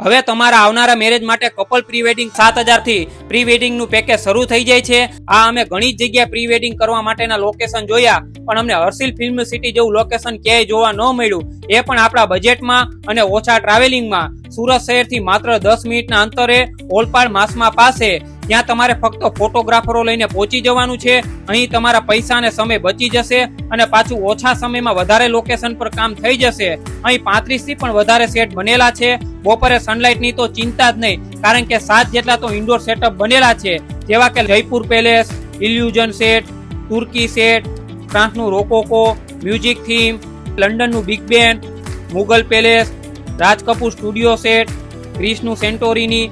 હવે તમારા આવનારા મેરેજ માટે કપલ પ્રી વેડિંગ સાત હજારથી પ્રી વેડિંગનું પેકેજ શરૂ થઈ જાય છે. આ અમે ઘણી જ જગ્યાએ પ્રી વેડિંગ કરવા માટેના લોકેશન જોયા, પણ અમને હર્ષિલ ફિલ્મ સિટી જેવું લોકેશન ક્યાંય જોવા ન મળ્યું. એ પણ આપણા બજેટમાં અને ઓછા ટ્રાવેલિંગમાં સુરત શહેરથી માત્ર દસ મિનિટના અંતરે ઓલપાડ માસમાં પાસે ત્યાં તમારે ફક્ત ફોટોગ્રાફરો લઈને પહોંચી જવાનું છે. અહીં તમારા પૈસા અને સમય બચી જશે અને પાછું ઓછા સમયમાં વધારે લોકેશન પર કામ થઈ જશે. અહીં પાંત્રીસથી પણ વધારે સેટ બનેલા છે. બપોરે સનલાઇટની તો ચિંતા જ નહીં, કારણ કે સાત જેટલા તો ઇન્ડોર સેટઅપ બનેલા છે. જેવા કે જયપુર પેલેસ ઇલ્યુઝન સેટ તુર્કી સેટ ફ્રાન્સનું rococo music theme લંડનનું Big Ben Mughal palace Raj Kapoor studio set ગ્રીસનું Santorini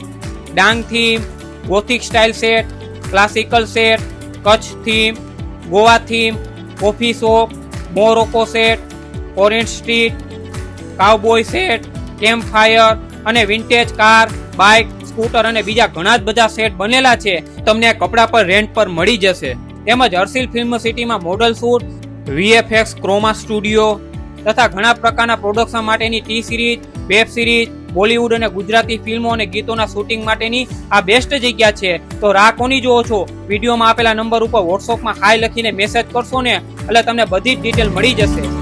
Dang theme gothic style set, classical set, Kutch theme, Goa theme coffee shop Morocco set, orange street cowboy set camp fire અને vintage car bike scooter અને બીજા ઘણા જ બધા set બનેલા છે. તમને કપડાં પર રેન્ટ પર મળી જશે. તેમજ હર્ષિલ ફિલ્મ સિટીમાં model shoot VFX chroma studio તથા ઘણા પ્રકારના પ્રોડક્શન માટેની T series web series Bollywood અને ગુજરાતી ફિલ્મો અને ગીતોના શૂટિંગ માટેની આ બેસ્ટ જગ્યા છે. તો રાહ કોની જોવો છો? વિડીયોમાં આપેલા નંબર ઉપર વોટ્સઅપમાં હાય લખીને મેસેજ કરશો ને, એટલે તમને બધી જ ડિટેલ મળી જશે.